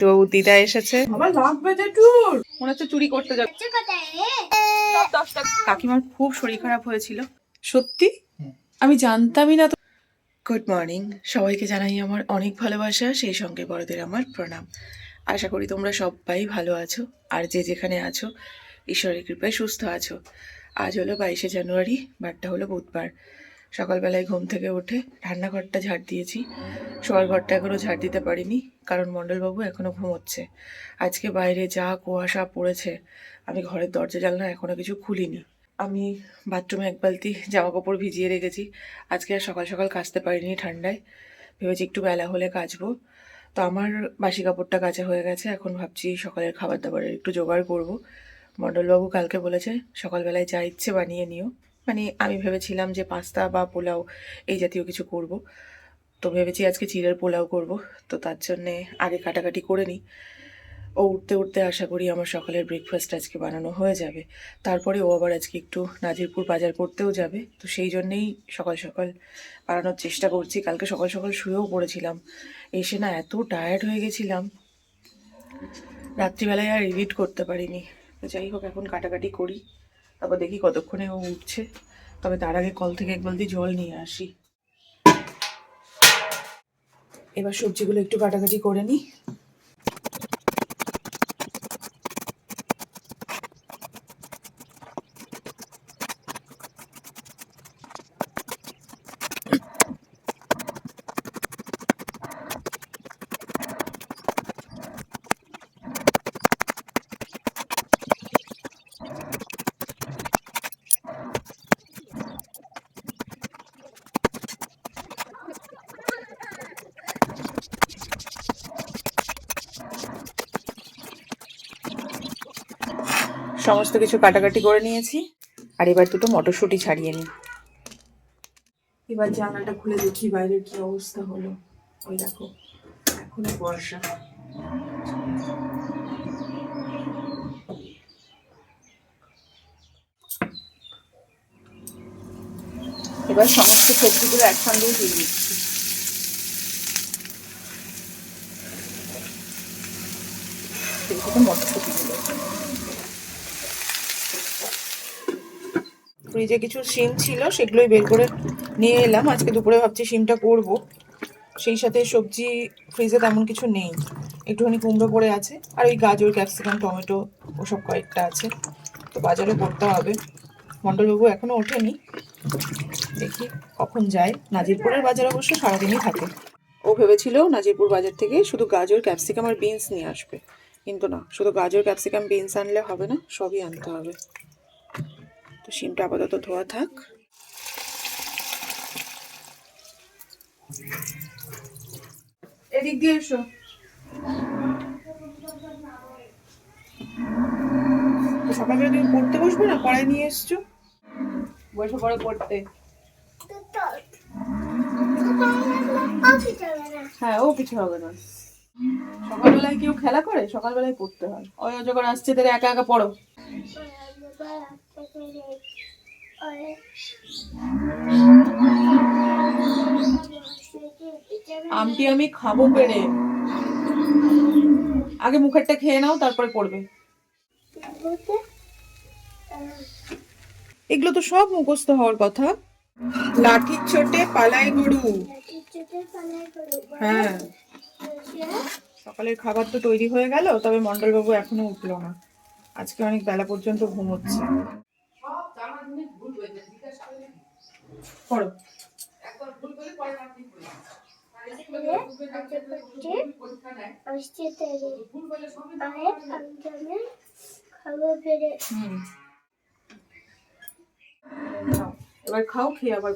তো দিদা এসেছে। আমার লাগবে যে টুর মনে হচ্ছে চুরি করতে যাবে। কাকিমার খুব শরীর খারাপ হয়েছিল। সত্যি? আমি জানতামই না তো। গুড মর্নিং সবাইকে জানাই আমার অনেক ভালোবাসা সেই সঙ্গে বড়দের আমার প্রণাম। আশা করি তোমরা সবাই ভালো আছো। আর যে যেখানে আছো ঈশ্বরের কৃপায় সুস্থ আছো। আজ হলো বাইশে জানুয়ারি বারটা হলো বুধবার। সকালবেলায় ঘুম থেকে উঠে রান্নাঘরটা ঝাড় দিয়েছি। শোয়ার ঘরটা এখনও ঝাড় দিতে পারিনি, কারণ মণ্ডলবাবু এখনও ঘুমোচ্ছে। আজকে বাইরে যা কুয়াশা পড়েছে, আমি ঘরের দরজা জানলা এখনও কিছু খুলিনি। আমি বাথরুমে এক বালতি জামা কাপড় ভিজিয়ে রেখেছি। আজকে আর সকাল সকাল কাচতে পারিনি ঠান্ডায়। ভেবেছি একটু বেলা হলে কাচবো। তো আমার বাসি কাপড়টা কাচা হয়ে গেছে, এখন ভাবছি সকালের খাবার দাবারের একটু জোগাড় করব। মণ্ডলবাবু কালকে বলেছে, সকালবেলায় যা ইচ্ছে বানিয়ে নিও। মানে আমি ভেবেছিলাম যে পাস্তা বা পোলাও এই জাতীয় কিছু করব। তো ভেবেছি আজকে চিড়ের পোলাও করব। তো তার জন্যে আগে কাটাকাটি করে নিই। ও উঠতে উঠতে আশা করি আমার সকালের ব্রেকফাস্ট আজকে বানানো হয়ে যাবে। তারপরে ও আবার আজকে একটু নাজিরপুর বাজার করতেও যাবে। তো সেই জন্যেই সকাল সকাল বানানোর চেষ্টা করছি। কালকে সকাল সকাল শুয়েও পড়েছিলাম। এসে না এত টায়ার্ড হয়ে গেছিলাম। রাত্রিবেলায় আর এডিট করতে পারিনি। তো যাই হোক, এখন কাটাকাটি করি। তারপর দেখি কতক্ষণে ও উঠছে। তবে তার আগে কল থেকে এক বালতি জল নিয়ে আসি। এবার সবজিগুলো একটু কাটাকাটি করে নিই সমস্ত কিছু কাটাকাটি করে নিয়েছি। আর এবার দুটো মটরশুঁটি ছাড়িয়ে নিই। এবার জানালাটা খুলে দেখি বাইরের কি অবস্থা হলো। ওই দেখো এখনও বর্ষা এবার সমস্ত সবজিগুলো একসঙ্গেই দিয়ে দিচ্ছি। এইদিকে ফ্রিজে কিছু শিম ছিল, সেগুলোই বের করে নিয়ে এলাম। আজকে দুপুরে ভাবছি শিমটা করব। সেই সাথে সবজি ফ্রিজে তেমন কিছু নেই। একটুখানি কুমড়ো পড়ে আছে। আর ওই গাজর ক্যাপসিকাম টমেটো, ওসব কয়েকটা আছে। তো বাজারে করতে হবে। মণ্ডলবাবু এখনও ওঠেনি। দেখি কখন যায়। নাজিরপুরের বাজার অবশ্য সারাদিনই থাকে। ও ভেবেছিল নাজিরপুর বাজার থেকে শুধু গাজর ক্যাপসিকাম আর বিনস নিয়ে আসবে। কিন্তু না, শুধু গাজর ক্যাপসিকাম বিনস আনলে হবে না, সবই আনতে হবে। তো শিমটা আপাতত ধোয়া থাক। এদিক দিয়ে এসো। সকালবেলা তুমি পড়তে বসবে না? পড়ায় নিয়ে এসছো? বসে পড়ে পড়তে। হ্যাঁ ও কিছু হবে না। সকালবেলায় কেউ খেলা করে? সকালবেলায় পড়তে হয়। ওই যখন আসছে তাহলে একা একা পড়ো। আমটি, আমি খাব পেরে আগে মুখেরটা খেয়ে নাও, তারপরে পড়বে। এগুলো তো সব মুখস্থ হওয়ার কথা। লাঠির ছোটে পালাই গরু। হ্যাঁ। সকালের খাবার তো তৈরি হয়ে গেল, তবে মন্ডলবাবু এখনও উঠল না। আজকে অনেক বেলা পর্যন্ত ঘুমোচ্ছে হুম। এবার খাও, খেয়ে আবার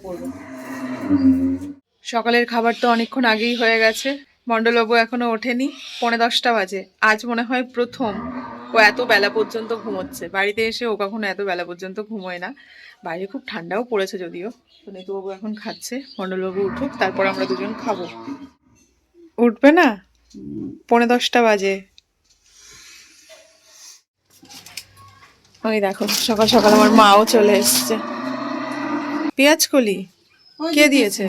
সকালের খাবার তো অনেকক্ষণ আগেই হয়ে গেছে। মণ্ডলবাবু এখনও ওঠেনি। পৌনে দশটা বাজে। আজ মনে হয় প্রথম। ও এত বেলা পর্যন্ত ঘুমোচ্ছে। বাড়িতে এসে ও কখনো এত বেলা পর্যন্ত ঘুমোয় না। বাইরে খুব ঠান্ডাও পড়েছে যদিও। তো নেতুবাবু এখন খাচ্ছে। মণ্ডলবাবু উঠুক তারপর আমরা দুজন খাব। উঠবে না? পৌনে দশটা বাজে। ওই দেখো সকাল সকাল আমার মাও চলে এসছে। পেঁয়াজ কলি? কে দিয়েছে?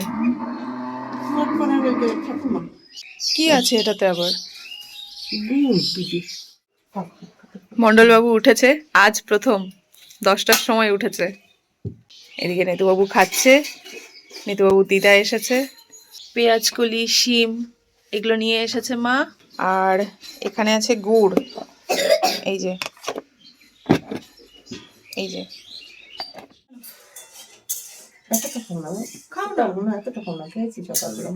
কি আছে এটাতে আবার? মন্ডলবাবু উঠেছে। আজ প্রথম। দশটার সময় উঠেছে। এদিকে নেতুবাবু খাচ্ছে। নেতুবাবু দিদা এসেছে। পেঁয়াজ কলি, শিম, এগুলো নিয়ে এসেছে মা। আর এখানে আছে গুড়। এই যে। এই যে। না এতটা খেয়েছি সকালবেলা।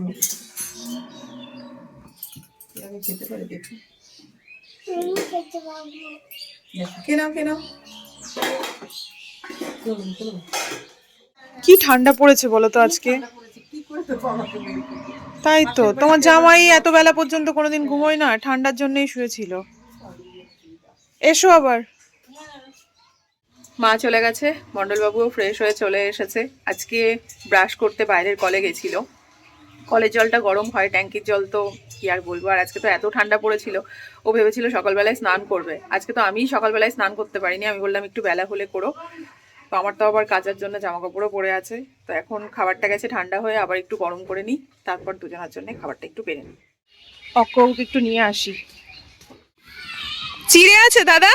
খেতে পারি দেখি। কে নাও কে নাও চলুন চলুন কি ঠান্ডা পড়েছে বলো তো আজকে? তাই তো তোমার জামাই এত বেলা পর্যন্ত কোনোদিন ঘুমোয় না ঠান্ডার জন্যই শুয়েছিল। এসো আবার। মা চলে গেছে মণ্ডলবাবুও ফ্রেশ হয়ে চলে এসেছে। আজকে ব্রাশ করতে বাইরের কলে গেছিল। কলের জলটা গরম হয়, ট্যাঙ্কির জল তো কি আর বলব? আর আজকে তো এত ঠান্ডা পড়েছিল, ও ভেবেছিল সকালবেলায় স্নান করবে। আজকে তো আমিই সকালবেলায় স্নান করতে পারিনি, আমি বললাম একটু বেলা হলে করো। তো আমার তো আবার কাচার জন্য জামা কাপড়ও পরে আছে, তো এখন খাবারটা গেছে ঠান্ডা হয়ে আবার একটু গরম করে নিই, তারপর দুজনের জন্য খাবারটা একটু বেড়ে নিই। অক্ককে একটু নিয়ে আসি। চিড়ে আছে দাদা?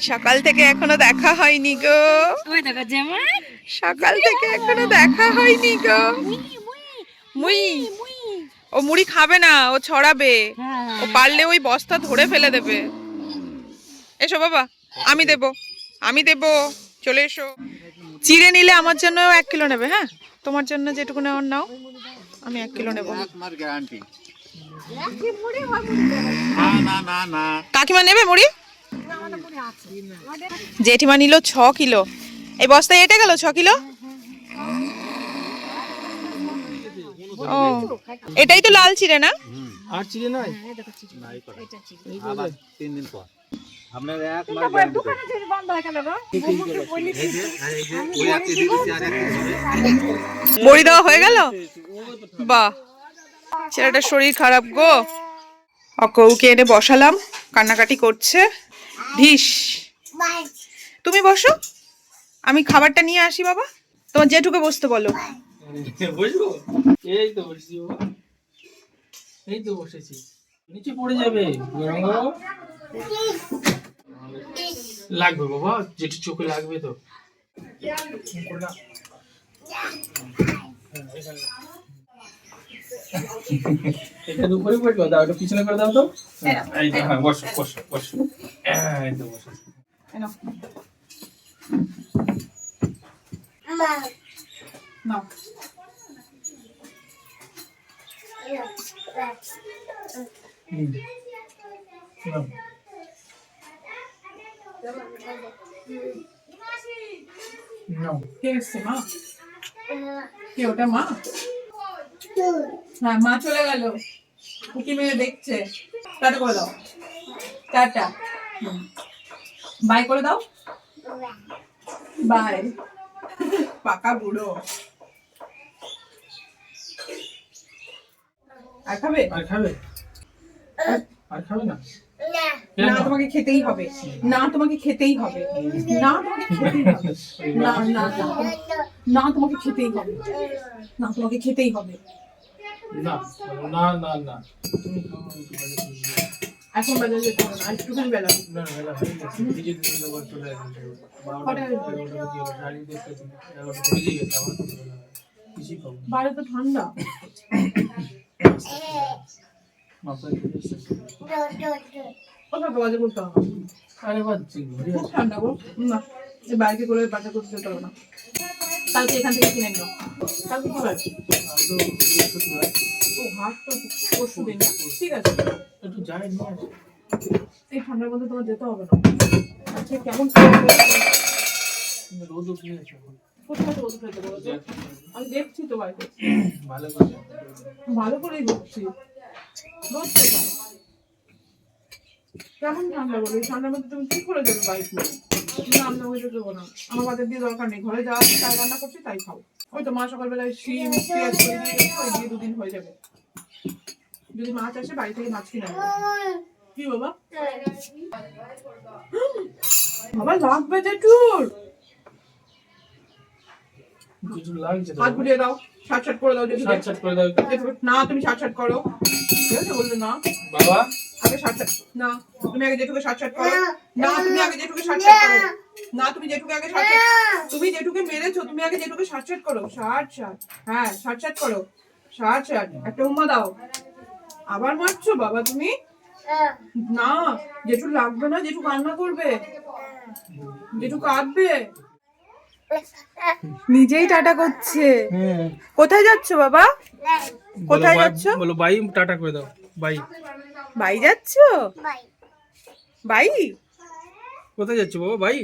সকাল থেকে এখনও দেখা হয়নি গো। সকাল থেকে এখনও দেখা হয়নি গো। মুই ও মুড়ি খাবে না ও ছড়াবে। ও পারলে ওই বস্তা ধরে ফেলে দেবে। এসো বাবা আমি দেব আমি দেব চলে এসো। চিড়ে নিলে আমার জন্য এক কিলো নেবে হ্যাঁ? তোমার জন্য যেটুকু নেওয়ার নাও আমি এক কিলো নেব। তোমার গ্যারান্টি না না না না। কাকিমা নেবে মুড়ি? জেঠিমা নিল ছ কিলো। এই বস্তায় এটা গেল ছ কিলো? ও এটাই তো লাল চিড়ে না? আর চিড়ে নয়? তিন দিন পর আপনার এক বড়ি দেওয়া হয়ে গেল? বাহ ছেলেটার শরীর খারাপ গো। অকৌকে এনে বসালাম কান্নাকাটি করছে। ঢিস। তুমি বসো। আমি খাবারটা নিয়ে আসি বাবা। তোমার জেঠুকে বসতে বলো। এই তো এই তো বসেছি। পড়ে যাবে। লাগবে বাবা যেটা চোখে লাগবে তো। এটার উপরে পড়বে দাও এটা পিছনে করে দাও তো এই তো হ্যাঁ বসো বসো বসো এই তো বসো নাও হুম। নাও। নাও কে এসছে মা কে ওটা মা হ্যাঁ মা চলে গেল। উকি মেরে দেখছে। টাটা করে দাও। টাটা। বাই করে দাও। বাই। পাকা বুড়ো। আর খাবে? আর খাবে? আর খাবে না? না তোমাকে খেতেই হবে। না তোমাকে খেতেই হবে। না তোমাকে খেতেই হবে। না না না। না তোমাকে খেতেই হবে। না তোমাকে খেতেই হবে। না না না না তুমি। এখন বাজারে যেতে হবে না একটুখানি বেলা না, হয়ে গেছে। চলে আসবে। বারোটা, দেখতে তুমি, এগারোটা বেজে গেছে, আবার। বাইরে তো ঠান্ডা। কোথাও তো বাজার করতে হবে আরে বাদ। ঠান্ডা না বাইকে করে বাজার করতে যেতে হবে না কালকে এখান থেকে কিনে নিও। কালকে কি বার। ও হাট তো পরশু দিন ঠিক আছে। একটু যাই নিয়ে আসি। এই ঠান্ডার মধ্যে তোমার যেতে হবে না। আজকে কেমন রোদ উঠে গেছে কোথায় রোদ উঠেছে বলো আমি দেখছি তো বাড়িতে ভালো করে। ভালো করেই দেখছি। রোদ কোথায়? কেমন ঠান্ডা বলো? ঠান্ডার মধ্যে তুমি কি করে যাবে বাইক নিয়ে না হয়ে দেবো না। আমার বাজার দিয়ে দরকার নেই। ঘরে যা তাই রান্না করছি তাই খাও ওই তো মা সকালবেলায় শিম পেঁয়াজ করে দিয়ে দিয়ে দুদিন হয়ে যাবে। যদি মাছ আসে বাড়ি থেকে মাছ কিনে কি বাবা? বাবা লাগবে জেঠুর কিছু লাগছে তো? হাত বুলিয়ে দাও ছাট ছাট করে দাও যদি সাত সাত করে দাও। না তুমি ছাট ছাট করো। ঠিক আছে বলবে না। বাবা আগে না তুমি আগে জেঠুকে ষাট ষাট করো। না তুমি আগে জেঠুকে ষাট ষাট করো। না তুমি জেঠুকে আগে ষাট ষাট তুমি জেঠুকে মেরেছো তুমি আগে জেঠুকে ষাট ষাট করো। ষাট ষাট হ্যাঁ ষাট ষাট করো। ষাট ষাট একটা উম্মা দাও। আবার মারছো বাবা তুমি? না জেঠু লাগবে না জেঠু কান্না করবে। জেঠু কাঁদবে। নিজেই টাটা করছে। হ্যাঁ। কোথায় যাচ্ছ বাবা? কোথায় যাচ্ছ? বলো বাই টাটা করে দাও। বাই বাই যাচ্ছ? বাই। কোথায় যাচ্ছ বাবা? বাই?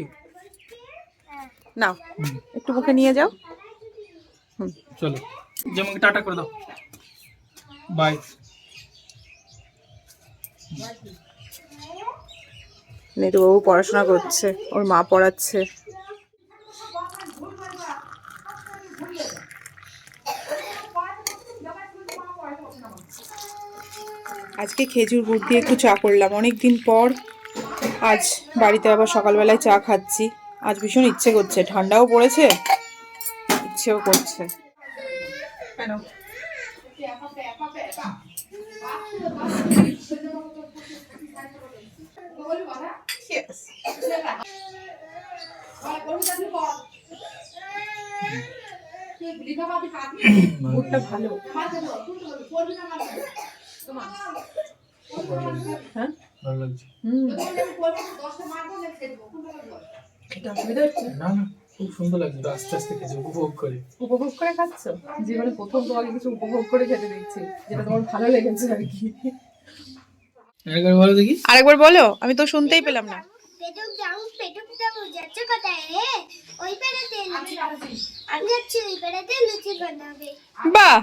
নাও একটু মুখে নিয়ে যাও। চলো যেমন টাটা করে দাও। বাই। নেটুবাবু পড়াশোনা করছে ওর মা পড়াচ্ছে। আজকে খেজুর গুড় দিয়ে একটু চা করলাম। অনেক দিন পর আজ বাড়িতে আবার সকালবেলায় চা খাচ্ছি। আজ ভীষণ ইচ্ছে করছে। ঠান্ডাও পড়েছে ইচ্ছেও করছে। কেন ভালো। হ্যাঁ ভালো লাগছে। হুম। এটা অসুবিধা হচ্ছে? না না খুব সুন্দর লাগছে। আস্তে আস্তে উপভোগ করে। উপভোগ করে খাচ্ছ? জীবনে প্রথম তোমাকে কিছু উপভোগ করে খেতে দিচ্ছি যেটা তোমার ভালো লেগেছে আর কি। একবার বলো দেখি। আরেকবার বলো আমি তো শুনতেই পেলাম না। পেটুক যাও পেটুকটা বুঝাচ্ছে কোথায় রে? ওই পেড়াতে আমি যাচ্ছি ওই পেড়াতে লুচি বানাবে। বাহ!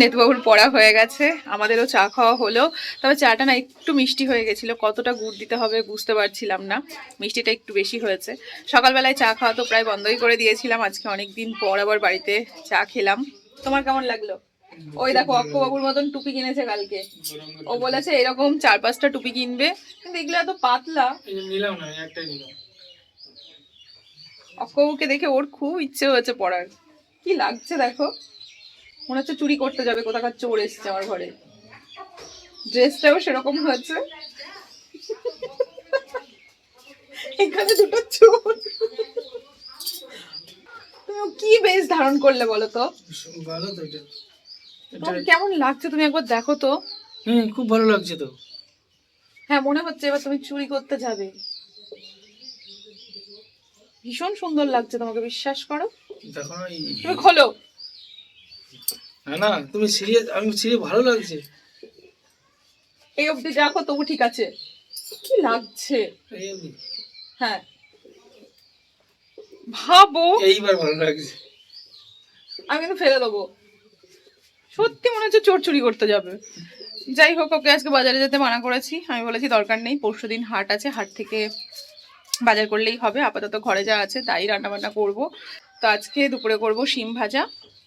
নেতুবাবুর পড়া হয়ে গেছে আমাদেরও চা খাওয়া হলো। তবে চাটা না একটু মিষ্টি হয়ে গেছিল কতটা গুড় দিতে হবে বুঝতে পারছিলাম না মিষ্টিটা একটু বেশি হয়েছে। সকালবেলায় চা খাওয়া তো প্রায় বন্ধই করে দিয়েছিলাম আজকে অনেক দিন পর আবার বাড়িতে চা খেলাম। তোমার কেমন লাগল? ওই দেখো অক্ষবাবুর মতন টুপি কিনেছে কালকে। ও বলেছে এরকম চার পাঁচটা টুপি কিনবে কিন্তু এগুলো এত পাতলা। এই নিলাম না একটাই নিলাম। অক্ষবাবুকে দেখে ওর খুব ইচ্ছে হয়েছে পড়ার। কি লাগছে দেখো। মনে হচ্ছে চুরি করতে যাবে কোথাকার চোর এসছে আমার ঘরে। ড্রেসটাও সেরকম হয়েছে। এখানে দুটো চোর। তুমি কি বেশ ধারণ করলে বলো তো? ভালো তো এটা। এটা কেমন লাগছে তুমি একবার দেখো তো। হ্যাঁ খুব ভালো লাগছে তো। হ্যাঁ মনে হচ্ছে এবার তুমি চুরি করতে যাবে। ভীষণ সুন্দর লাগছে তোমাকে বিশ্বাস করো। দেখো তুমি খোলো। না না তুমি সিরিয়াস আমি সিরিয়াস ভালো লাগছে। এই অবধি দেখো তবু ঠিক আছে। কি লাগছে? এই অবধি। হ্যাঁ। ভাবো। এইবার ভালো লাগছে। আমি কিন্তু ফেলে দেবো। সত্যি মনে হচ্ছে চোর চুরি করতে যাবে। যাই হোক ওকে আজকে বাজারে যেতে মানা করেছি। আমি বলেছি দরকার নেই পরশু দিন হাট আছে হাট থেকে বাজার করলেই হবে। আপাতত ঘরে যা আছে তাই রান্না বান্না করব। তো আজকে দুপুরে করব শিম ভাজা।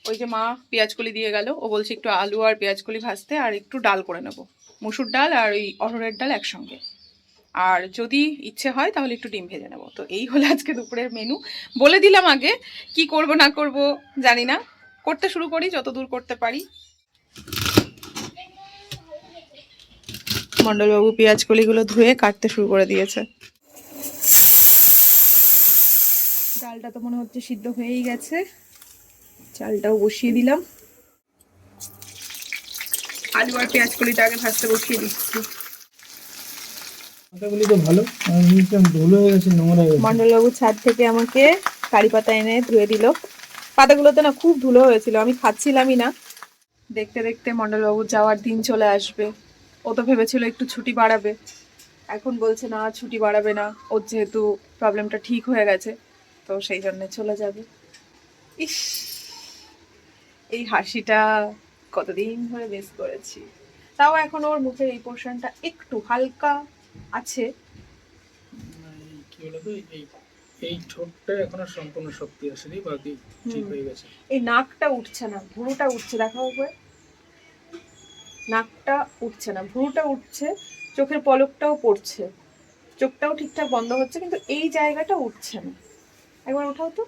ওই যে মা পেঁয়াজকলি দিয়ে গেল, ও বলছে একটু আলু আর পেঁয়াজকলি ভাজতে আর একটু ডাল করে নেব, মুসুর ডাল আর ওই অরহরের ডাল একসঙ্গে। আর যদি ইচ্ছে হয় তাহলে একটু ডিম ভেজে নেব। তো এই হলো আজকে দুপুরের মেনু বলে দিলাম আগে, কি করব না করব জানি না। করতে শুরু করি, যত দূর করতে পারি। মন্ডলবাবু পেঁয়াজ কলিগুলো ধুয়ে কাটতে শুরু করে দিয়েছে। ডালটা তো মনে হচ্ছে সিদ্ধ হয়েই গেছে। চালটাও বসিয়ে দিলাম। আলু আর পেঁয়াজ কলিটা আগে ভাজতে বসিয়ে দিচ্ছি। কথাগুলি তো ভালো। ধুলো হয়ে গেছে নোংরা হয়ে মন্ডলবাবু ছাদ থেকে আমাকে কারি পাতা এনে ধুয়ে দিল। পাতাগুলোতে না খুব ধুলো হয়েছিল আমি খাচ্ছিলামই না। দেখতে দেখতে মন্ডলবাবু যাওয়ার দিন চলে আসবে। ও তো ভেবেছিল একটু ছুটি বাড়াবে। এখন বলছে না ছুটি বাড়াবে না। ওর যেহেতু প্রবলেমটা ঠিক হয়ে গেছে তো সেই জন্য চলে যাবে। ইস! এই হাসিটা কতদিন ধরে মিস করেছি। তাও এখন ওর মুখের এই পোর্শনটা একটু হালকা আছে। এই কি বলতো এই এই ঠোঁটটা এখনও সম্পূর্ণ শক্তি আসেনি বাকি ঠিক হয়ে গেছে। এই নাকটা উঠছে না ভুরুটা উঠছে দেখা হবে নাকটা উঠছে না ভুরুটা উঠছে চোখের পলকটাও পড়ছে। চোখটাও ঠিকঠাক বন্ধ হচ্ছে কিন্তু এই জায়গাটা উঠছে না। একবার ওঠাও তো।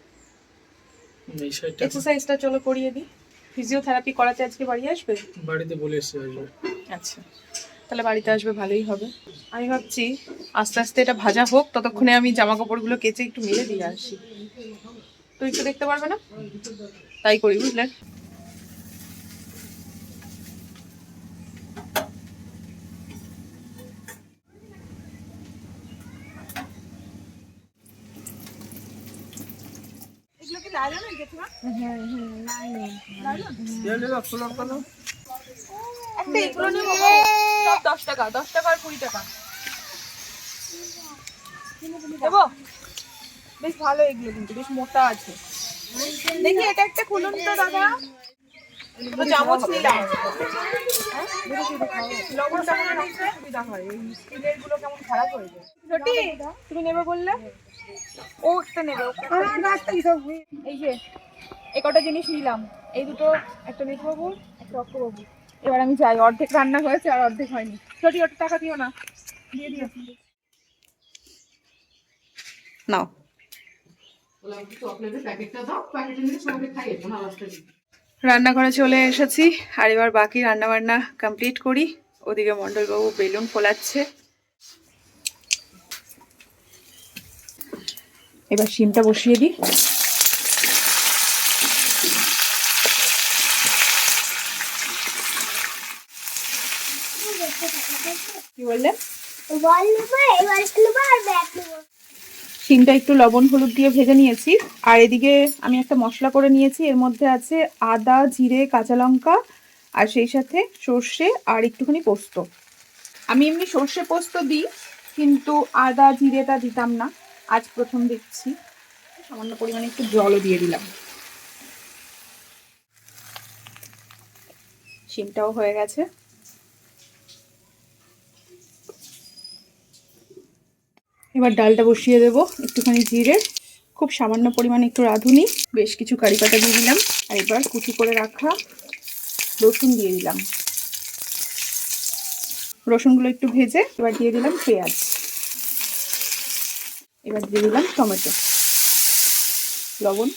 এক্সারসাইজটা চলো করিয়ে দিই। ফিজিওথেরাপি করাতে আজকে বাড়ি আসবে? বাড়িতে বলে এসে আসবে। আচ্ছা। তাহলে বাড়িতে আসবে ভালোই হবে। আমি ভাবছি আস্তে আস্তে এটা ভাজা হোক ততক্ষণে আমি জামা কাপড়গুলো কেচে একটু মেলে দিয়ে আসি। তুই একটু দেখতে পারবে না? তাই করি বুঝলেন একটা এগুলো নেব সব দশ টাকা দশ টাকা আর কুড়ি টাকা দেবো বেশ ভালো এগুলো কিন্তু বেশ মোটা আছে দেখি এটা একটা খুলুন তো দাদা খারাপ হয়ে যায় তুমি নেবে বললে? ও একটা নেবে এই যে এই কটা জিনিস নিলাম এই দুটো একটা নেটবাবু একটা অক্ষবাবু এবার আমি যাই অর্ধেক রান্না হয়েছে আর অর্ধেক হয়নি ছোটি ওটা টাকা দিও না দিয়ে দিও নাও রান্নাঘরে চলে এসেছি, আর এবার বাকি রান্না বান্না কমপ্লিট করি। ওদিকে মন্ডলবাবু বেলুন ফোলাচ্ছে। এবার শিমটা বসিয়ে দিই। কি বললে বল নেব এবার নেব আর ব্যাট নেব শিমটা একটু লবণ, হলুদ দিয়ে ভেজে নিয়েছি। আর এদিকে আমি একটা মশলা করে নিয়েছি। এর মধ্যে আছে আদা, জিরে, কাঁচা লঙ্কা, আর সেই সাথে সর্ষে আর একটুখানি পোস্ত। আমি এমনি সর্ষে পোস্ত দিই, কিন্তু আদা, জিরেটা দিতাম না। আজ প্রথম দেখছি। সামান্য পরিমাণে একটু জলও দিয়ে দিলাম। শিমটাও হয়ে গেছে। এবার ডালটা বসিয়ে দেব একটুখানি জিরে। খুব সামান্য পরিমাণে একটু রাঁধুনি। বেশ কিছু কারি পাতা দিয়ে দিলাম। আর এবার কুচি করে রাখা রসুন দিয়ে দিলাম। রসুনগুলো একটু ভেজে এবার দিয়ে দিলাম পেঁয়াজ। এবার দিয়ে দিলাম টমেটো। লবণ,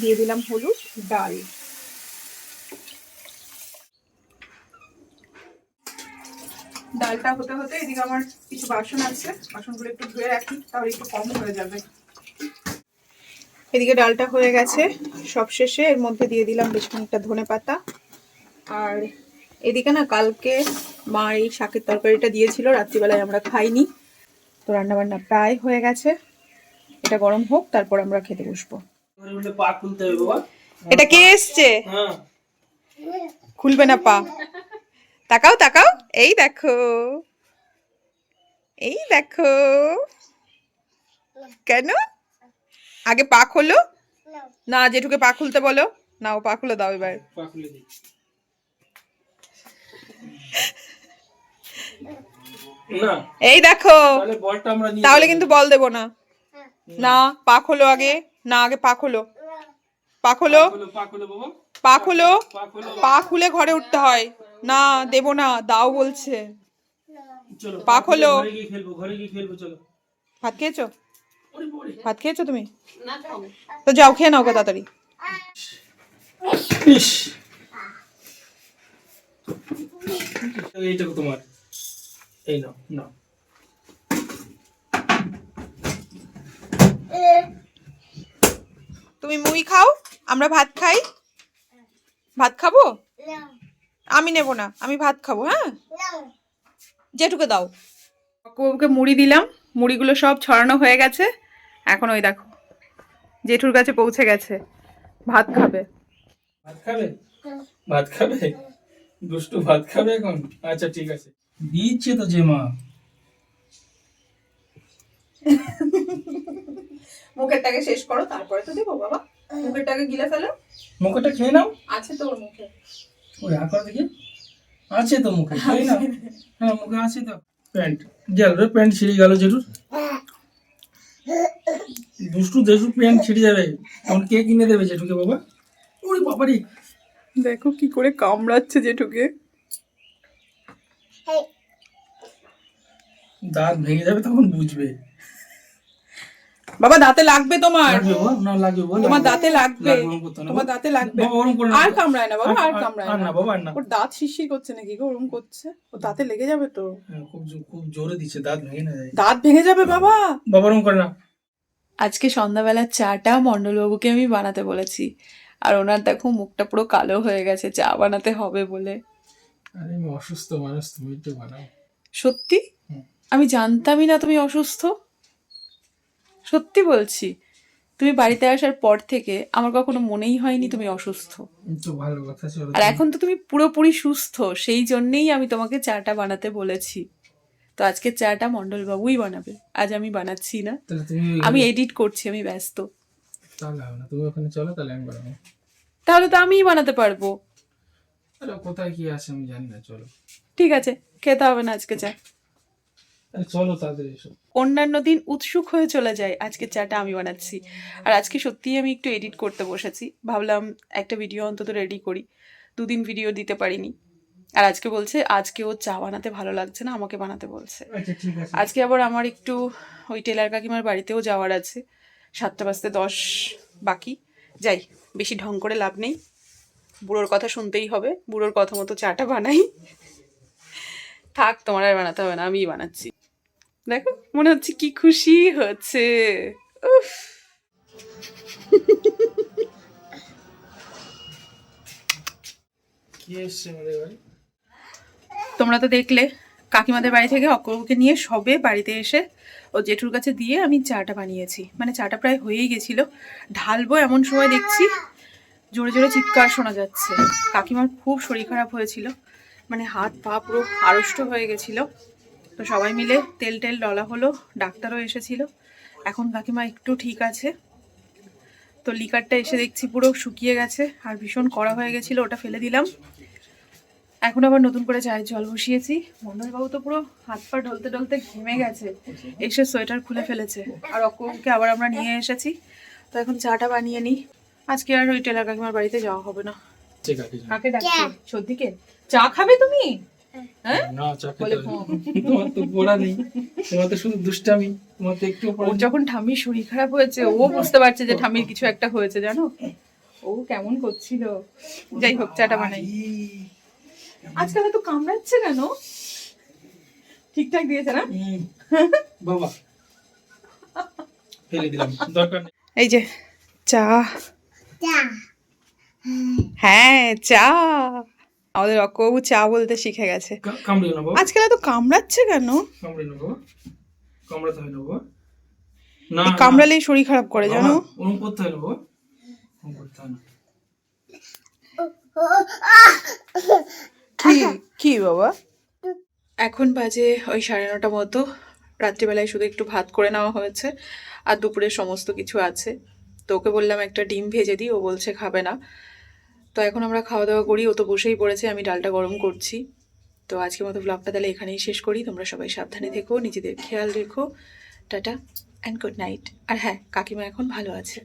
দিয়ে দিলাম হলুদ, ডাল। ডালটা হতে হতে এদিকে আমার কিছু বাসন আছে, বাসনগুলো একটু ধুয়ে রাখি, তাহলে একটু কম হয়ে যাবে। এদিকে ডালটা হয়ে গেছে সবশেষে এর মধ্যে দিয়ে দিলাম বেশ খানিকটা ধনে পাতা। আর এদিকে না কালকে মা এই শাকের তরকারিটা দিয়েছিল, রাত্রিবেলায় আমরা খাইনি। তো রান্নাবান্না প্রায় হয়ে গেছে। এটা গরম হোক, তারপর আমরা খেতে বসবো। এটা কে এসছে? খুলবে না পা। তাকাও তাকাও। এই দেখো। এই দেখো। কেন? আগে পা খোলো। না, জেঠুকে পা খুলতে বলো। না, ও পা খুলে দাও এবার। পা খুলে দিই। এই দেখো। তাহলে বলটা আমরা নিয়ে তাহলে কিন্তু বল দেবো না। না পা খোলো আগে। না আগে পা খোলো পা খোলো খোলো, পা খুলে বাবা। পা খুলে ঘরে উঠতে হয়। না দেবো না দাও বলছে। চলো পা খোলো। ঘরে গিয়ে খেলব ঘরে গিয়ে খেলব চলো। ভাত খেয়েছো? ভাত খেয়েছো তুমি? তো যাও খেয়ে নাও তাড়াতাড়ি। ইস। এইটুকু তোমার। এই নাও নাও। তুমি মুড়ি খাও আমরা ভাত খাই। ভাত খাব? আমি নেব না আমি ভাত খাব হ্যাঁ? না জেঠুকে দাও। কাকুবাবুকে মুড়ি দিলাম মুড়িগুলো সব ছড়ানো হয়ে গেছে। এখন ওই দেখো জেঠুর কাছে পৌঁছে গেছে ভাত খাবে। ভাত খাবে? ভাত খাবে? দুষ্টু ভাত খাবে এখন? আচ্ছা ঠিক আছে। দিচ্ছে তো যে মা। মুখেরটাকে শেষ করো তারপরে তো দেবো বাবা। মুখেরটাকে গিলে ফেলো। মুখেরটা খেয়ে নাও। আছে তো ওর মুখে। ওই আঁকা দেখি। আছে তো মুখে খেয়ে নাও। হ্যাঁ মুখে আছে তো। প্যান্ট। গেল রে প্যান্ট ছিঁড়ে গেল জেঠুর। দুষ্টু জেঠুর প্যান্ট ছিঁড়ে যাবে। এখন কে কিনে দেবে জেঠুকে বাবা? ওরে বাবারি। দেখো কি করে কামড়াচ্ছে জেঠুকে। দাঁত ভেঙে যাবে তখন বুঝবে। বাবা দাঁতে লাগবে তোমার। না লাগবে তোমার দাঁতে লাগবে তোমার দাঁতে লাগবে। বাবা ওরম করে না। আর কামড়ায় না বাবা আর কামড়ায় না। বাবা না। ওর দাঁত শিরশির করছে নাকি? গো ওরম করছে। ও দাঁতে লেগে যাবে তো। হ্যাঁ, খুব খুব জোরে দিচ্ছে দাঁত ভেঙে না যায়। দাঁত ভেঙে যাবে বাবা। বাবা ওরম করে না। আজকে সন্ধ্যাবেলার চাটা মণ্ডলবাবুকে আমি বানাতে বলেছি। আর ওনার দেখো মুখটা পুরো কালো হয়ে গেছে। চা বানাতে হবে বলে। আরে আমি অসুস্থ মানুষ তুমি একটু বানাও সত্যি? আমি জানতামই না তুমি অসুস্থ। সত্যি বলছি তুমি বাড়িতে আসার পর থেকে আমার কখনো মনেই হয়নি তুমি অসুস্থ। তো ভালো কথা চলো আর এখন তো তুমি পুরোপুরি সুস্থ সেই জন্যেই আমি তোমাকে চাটা বানাতে বলেছি। তো আজকে চাটা মণ্ডলবাবুই বানাবে আজ আমি বানাচ্ছি না। তাহলে তুমি আমি এডিট করছি আমি ব্যস্ত। তাহলে হবে না তুমি ওখানে চলো তাহলে আমি বানাবো। তাহলে তো আমিই বানাতে পারব। আরে কোথায় কি আছে আমি জানি না চলো। ঠিক আছে খেতে হবে না আজকে চা। চলো তাড়াতাড়ি এসো। অন্যান্য দিন উৎসুক হয়ে চলে যায় আজকে চাটা আমি বানাচ্ছি। আর আজকে সত্যিই আমি একটু এডিট করতে বসেছি ভাবলাম একটা ভিডিও অন্তত রেডি করি। দুদিন ভিডিও দিতে পারিনি। আর আজকে বলছে আজকে ও চা বানাতে ভালো লাগছে না আমাকে বানাতে বলছে। আচ্ছা আজকে আবার আমার একটু ওই টেলার কাকিমার বাড়িতেও যাওয়ার আছে সাতটা বাজতে দশ বাকি। যাই বেশি ঢং করে লাভ নেই। বুড়োর কথা শুনতেই হবে। বুড়োর কথা মতো চাটা বানাই। থাক তোমার আর বানাতে হবে না আমিই বানাচ্ছি। দেখো মনে হচ্ছে কি খুশি হচ্ছে। উফ। তোমরা তো দেখলে কাকিমাদের বাড়ি থেকে অক্করকে নিয়ে সবে বাড়িতে এসে ও জেঠুর কাছে দিয়ে আমি চাটা বানিয়েছি। মানে চাটা প্রায় হয়েই গেছিল। ঢালবো এমন সময় দেখছি জোরে জোরে চিৎকার শোনা যাচ্ছে। কাকিমার খুব শরীর খারাপ হয়েছিল। মানে হাত পা পুরো আড়ষ্ট হয়ে গেছিল। তো সবাই মিলে তেল টেল ডলা হলো, ডাক্তারও এসেছিল। এখন কাকিমা একটু ঠিক আছে। তো লিকারটা এসে দেখছি পুরো শুকিয়ে গেছে আর ভীষণ কড়া হয়ে গেছিল, ওটা ফেলে দিলাম। এখন আবার নতুন করে চায়ের জল বসিয়েছি। মন্ডলবাবু তো পুরো হাত পা ঢলতে ঢলতে ঘেমে গেছে, এসে সোয়েটার খুলে ফেলেছে। আর অকুকে আবার আমরা নিয়ে এসেছি। তো এখন চাটা বানিয়ে নিই। আজকে আর ওই টেলার কাকিমার বাড়িতে যাওয়া হবে না। কাকে ডাকছে? সর্দিকে? চা খাবে তুমি? হ্যাঁ? না চাকরি বলে তোমার তো পড়া নেই। তোমার তো শুধু দুষ্টামি। তোমার তো একটু ওর যখন ঠাম্মির শরীর খারাপ হয়েছে ও বুঝতে পারছে যে ঠাম্মির কিছু একটা হয়েছে জানো? ও কেমন করছিল। যাই হোক চাটা বানাই। আজকাল তো কামড়াচ্ছে কেন? ঠিকঠাক দিয়েছে না? বাবা। ফেলে দিলাম। দরকার এই যে চা হ্যাঁ চা। আমাদের অকবাবু চা বলতে শিখে গেছে। আজকাল তো কামড়াচ্ছে কেন? কামড়াতে হয় না কামড়ালেই শরীর খারাপ করে জানো? ওরকম করতে হয় না করতে হয় না। কি কি বাবা? এখন বাজে ওই সাড়ে নটা মতো। রাত্রিবেলায় শুধু একটু ভাত করে নেওয়া হয়েছে আর দুপুরে সমস্ত কিছু আছে। তো ওকে বললাম, একটা ডিম ভেজে দিই, ও বলছে খাবে না। তো এখন আমরা খাওয়া দাওয়া করি, ও তো বসেই পড়েছে, আমি ডালটা গরম করছি। তো আজকের মতো ব্লগটা তাহলে এখানেই শেষ করি। তোমরা সবাই সাবধানে থেকো, নিজেদের খেয়াল রেখো। টাটা অ্যান্ড গুড নাইট আর হ্যাঁ কাকিমা এখন ভালো আছে।